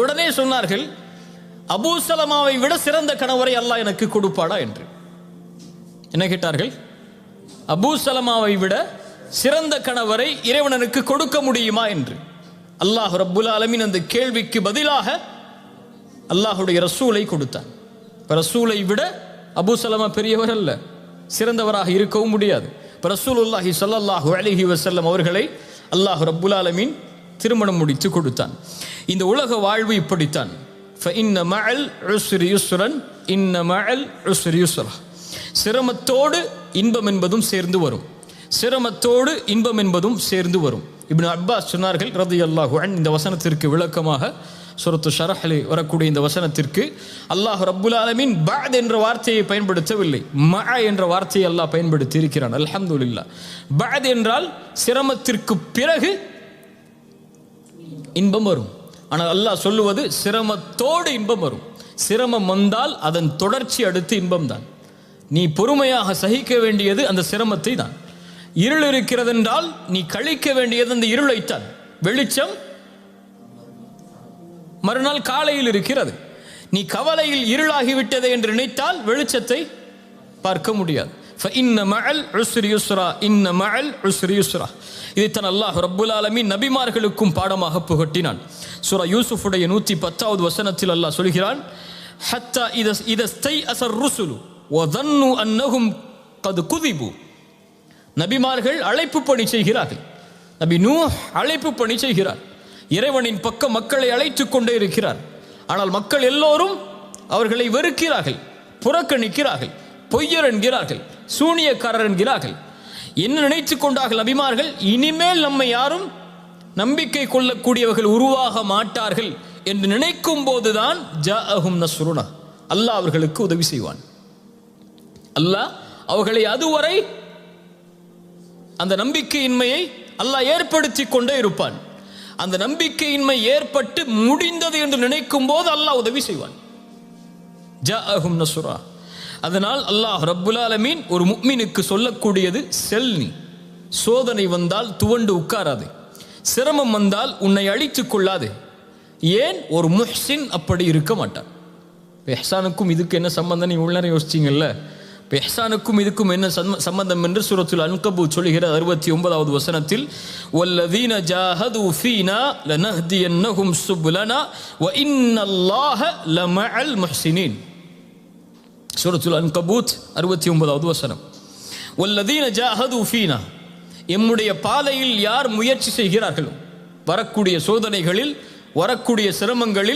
உடனே சொன்னார்கள் அபூசலமாவை விட சிறந்த கணவரை அல்லாஹ் எனக்கு கொடுப்பாடா? என்று. என்ன கேட்டார்கள்? அபூசலமாவை விட சிறந்த கணவரை இறைவனனுக்கு கொடுக்க முடியுமா? என்று. அல்லாஹ் ரப்புல் அலமின் அந்த கேள்விக்கு பதிலாக அல்லாஹுடைய ரசூலை கொடுத்தான். இப்ப ரசூலை விட அபூசலமா பெரியவர் அல்ல. சிறந்தவராக இருக்கவும் முடியாது. இப்ப ரசூலுல்லாஹி சொல்லல்லாஹு அலிஹி வசல்லம் அவர்களை அல்லாஹ் ரப்புல் அலமின் திருமணம் முடித்து கொடுத்தான். இந்த உலக வாழ்வு இப்படித்தான். இன்ன மகள் யுஸ்ரன் இன்ன மகள் யுஸ்ரா சிரமத்தோடு இன்பம் என்பதும் சேர்ந்து வரும். சிரமத்தோடு இன்பம் என்பதும் சேர்ந்து வரும். இப்னு அப்பாஸ் சொன்னார்கள் ரதி அல்லாஹுவன் இந்த வசனத்திற்கு விளக்கமாக சுரத்து ஷரஹலி வரக்கூடிய இந்த வசனத்திற்கு அல்லாஹ் ரப்புல் ஆலமின் பாத் என்ற வார்த்தையை பயன்படுத்தவில்லை. ம என்ற வார்த்தையை அல்லாஹ் பயன்படுத்தி இருக்கிறான் அலமதுல்லா பாத் என்றால் சிரமத்திற்கு பிறகு இன்பம் வரும். ஆனால் அல்லாஹ் சொல்லுவது சிரமத்தோடு இன்பம் வரும். சிரமம் வந்தால் அதன் தொடர்ச்சி அடுத்து இன்பம்தான். நீ பொறுமையாக சகிக்க வேண்டியது அந்த சிரமத்தை தான். இருள் இருக்கிறதென்றால் நீ கழிக்க வேண்டியது அந்த இருளைத்தான் வெளிச்சம் மறுநாள் காலையில் இருக்கிறது. நீ கவலையில் இருளாகிவிட்டது என்று நினைத்தால் வெளிச்சத்தை பார்க்க முடியாது. இன்ன மழல் உஸ்ரி யுஸ்ரா இன்ன மழல் உஸ்ரி யுஸ்ரா இதைத்தான் அல்லாஹ் ரப்புல் நபிமார்களுக்கும் பாடமாக புகட்டினான். சூரா யூசுஃபுடைய நூற்றி பத்தாவது வசனத்தில் அல்லாஹ் சொல்கிறான் ஹத்தா இத இதஸ்தை அசர் ஒதன்னு அன்னகும் கது குதிபு. நபிமார்கள் அழைப்பு பணி செய்கிறார்கள். நபி நூ அழைப்பு பணி செய்கிறார். இறைவனின் பக்கம் மக்களை அழைத்து கொண்டே இருக்கிறார். ஆனால் மக்கள் எல்லோரும் அவர்களை வெறுக்கிறார்கள் புறக்கணிக்கிறார்கள். பொய்யர் என்கிறார்கள் சூனியக்காரர் என்கிறார்கள். என்ன நினைத்து கொண்டார்கள் அபிமார்கள் இனிமேல் நம்மை யாரும் நம்பிக்கை கொள்ளக்கூடியவர்கள் உருவாக மாட்டார்கள் என்று நினைக்கும் போதுதான் ஜ அஹும் நஸ்ருனா. அல்லாஹ் அவர்களுக்கு உதவி செய்வான். அல்லாஹ் அவர்களை அதுவரை அந்த நம்பிக்கையின்மையை அல்லாஹ் ஏற்படுத்தி கொண்டே இருப்பான். அந்த நம்பிக்கையின்மை ஏற்பட்டு முடிந்தது என்று நினைக்கும் போது அல்லாஹ் உதவி செய்வான். ஜ அஹும் நசுரா அதனால் அல்லாஹ் ரப்புலாலமீன் ஒரு முக்மீனுக்கு சொல்லக்கூடியது செல் நீ. சோதனை வந்தால் துவண்டு உட்காராது. சிரமம் வந்தால் உன்னை அழித்து கொள்ளாது. ஏன்? ஒரு முஹ்சின் அப்படி இருக்க மாட்டான். இப்ப எஹ்சானுக்கும் இதுக்கு என்ன சம்பந்தம்? நீ உள்ள யோசிச்சிங்கல்ல? பெஹ்சானுக்கும் இதுக்கும் என்ன சம்ம- சம்பந்தம் என்று சூரத்துல் அன்கபு சொல்கிறது அறுபத்தி ஒன்பதாவது வசனத்தில் வல்லதீன ஜாஹது ஃபீனா லனஹ்தியன்னஹும் சுப்லனா வ இன்னல்லாஹ லமஅல் முஹ்சினீன். சூரத்துல் அன்கபூத் அறுபத்தி ஒன்பதாவது வசனம். ஒல்லதீன ஜாஹது ஃபீனா. எம்முடைய பாதையில் யார் முயற்சி செய்கிறார்களோ வரக்கூடிய சோதனைகளில் வரக்கூடிய சிரமங்களில்